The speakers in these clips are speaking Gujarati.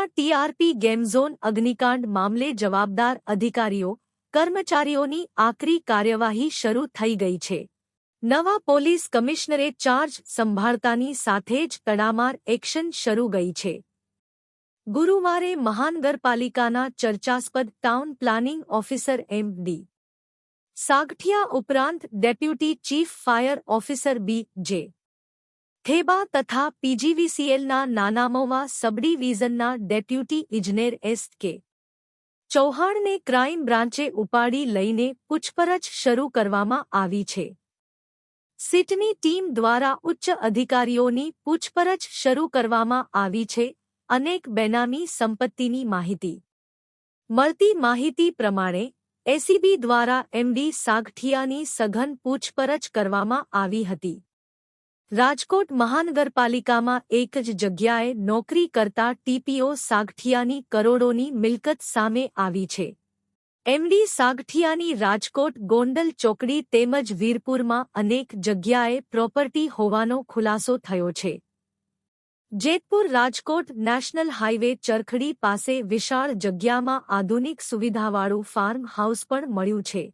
સાગઠિયાના ટીઆરપી ગેમ ઝોન અગ્નિકાંડ મામલે જવાબદાર અધિકારીઓ, કર્મચારીઓની આકરી કાર્યવાહી શરૂ થઈ ગઈ છે. નવા પોલીસ કમિશનરે ચાર્જ સંભાળતાની સાથે જ તડામાર એક્શન શરૂ ગઈ છે. ગુરુવારે મહાનગરપાલિકાના ચર્ચાસ્પદ town planning officer M D. Sagathiya ઉપરાંત deputy chief fire officer B. J. Theba તથા પીજીવીસીએલના નાનામોવા સબ ડિવિઝનના ડેપ્યુટી ઇજનેર એસ કે. ચૌહાણને ક્રાઇમ બ્રાન્ચે ઉપાડી લઈને પૂછપરછ શરૂ કરવામાં આવી છે. સિટની ટીમ દ્વારા ઉચ્ચ અધિકારીઓની પૂછપરછ શરૂ કરવામાં આવી છે, અનેક બેનામી સંપત્તિની માહિતી. મળતી માહિતી પ્રમાણે, એસીબી દ્વારા એમડી સાગઠિયાની સઘન પૂછપરછ કરવામાં આવી હતી. રાજકોટ મહાનગરપાલિકામાં એક જ જગ્યાએ નોકરી કરતા ટીપીઓ સાગઠિયાની કરોડોની મિલકત સામે આવી છે. એમડી સાગઠિયાની રાજકોટ ગોંડલ ચોકડી તેમજ વીરપુરમાં અનેક જગ્યાએ પ્રોપર્ટી હોવાનો ખુલાસો થયો છે. જેતપુર રાજકોટ નેશનલ હાઇવે ચરખડી પાસે વિશાળ જગ્યામાં આધુનિક સુવિધાવાળું ફાર્મ હાઉસ પણ મળ્યું છે.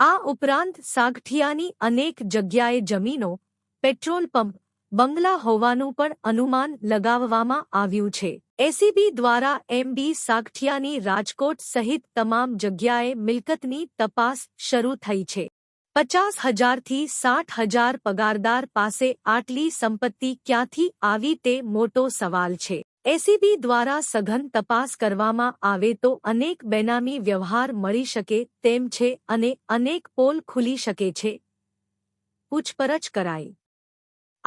આ ઉપરાંત સાગઠિયાની અનેક જગ્યાએ જમીનો પેટ્રોલ પંપ, બંગલા હોવાનું પણ અનુમાન લગાવવામાં આવ્યું છે. એસીબી દ્વારા એમડી સાગઠિયાની રાજકોટ સહિત તમામ જગ્યાએ મિલકતની તપાસ શરૂ થઈ છે. પચાસ હજારથી સાઠ હજાર પગારદાર પાસે આટલી સંપત્તિ ક્યાંથી આવી તે મોટો સવાલ છે. એસીબી દ્વારા સઘન તપાસ કરવામાં આવે તો અનેક બેનામી વ્યવહાર મળી શકે તેમ છે અને અનેક પોલ ખુલી શકે છે. પૂછપરછ કરાઈ.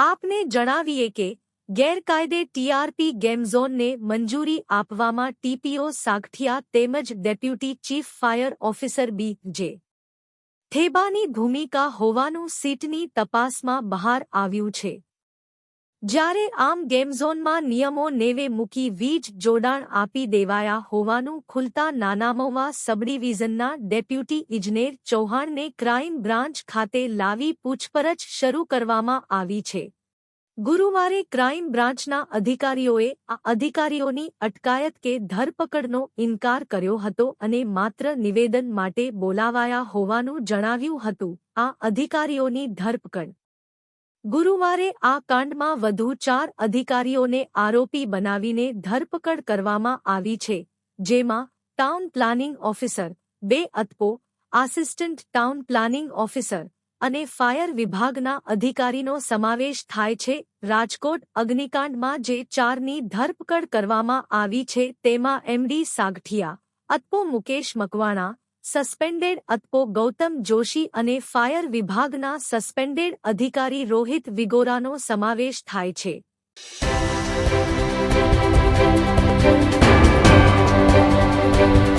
આપને જણાવીએ કે ગેરકાયદે ટીઆરપી ગેમ ઝોનને મંજૂરી આપવામાં ટીપીઓ સાગઠિયા તેમજ deputy chief fire officer B J થેબાની ભૂમિકા હોવાનું સીટની તપાસમાં બહાર આવ્યું છે. જ્યારે આમ ગેમઝોનમાં નિયમો નેવે મૂકી વીજ જોડાણ આપી દેવાયા હોવાનું ખુલતા નાનામોવા સબડિવિઝનના ડેપ્યુટી ઇજનેર ચૌહાણને ક્રાઇમ બ્રાન્ચ ખાતે લાવી પૂછપરછ શરૂ કરવામાં આવી છે. ગુરુવારે ક્રાઇમ બ્રાન્ચના અધિકારીઓએ આ અધિકારીઓની અટકાયત કે ધરપકડનો ઇનકાર કર્યો હતો અને માત્ર નિવેદન માટે બોલાવાયા હોવાનું જણાવ્યું હતું. આ અધિકારીઓની ધરપકડ ગુરુવારે આ કાંડમાં વધુ ચાર અધિકારીઓને આરોપી બનાવીને ધરપકડ કરવામાં આવી છે, જેમાં ટાઉન પ્લાનિંગ ઓફિસર, બે અતપો, આસિસ્ટન્ટ ટાઉન પ્લાનિંગ ઓફિસર અને ફાયર વિભાગના અધિકારીનો સમાવેશ થાય છે. રાજકોટ અગ્નિકાંડમાં જે ચારની ધરપકડ કરવામાં આવી છે, તેમાં એમડી સાગઠિયા, અતપો મુકેશ મકવાણા સસ્પેન્ડેડ અતપો ગૌતમ જોશી અને ફાયર વિભાગના સસ્પેન્ડેડ અધિકારી રોહિત વિગોરાનો સમાવેશ થાય છે Thank.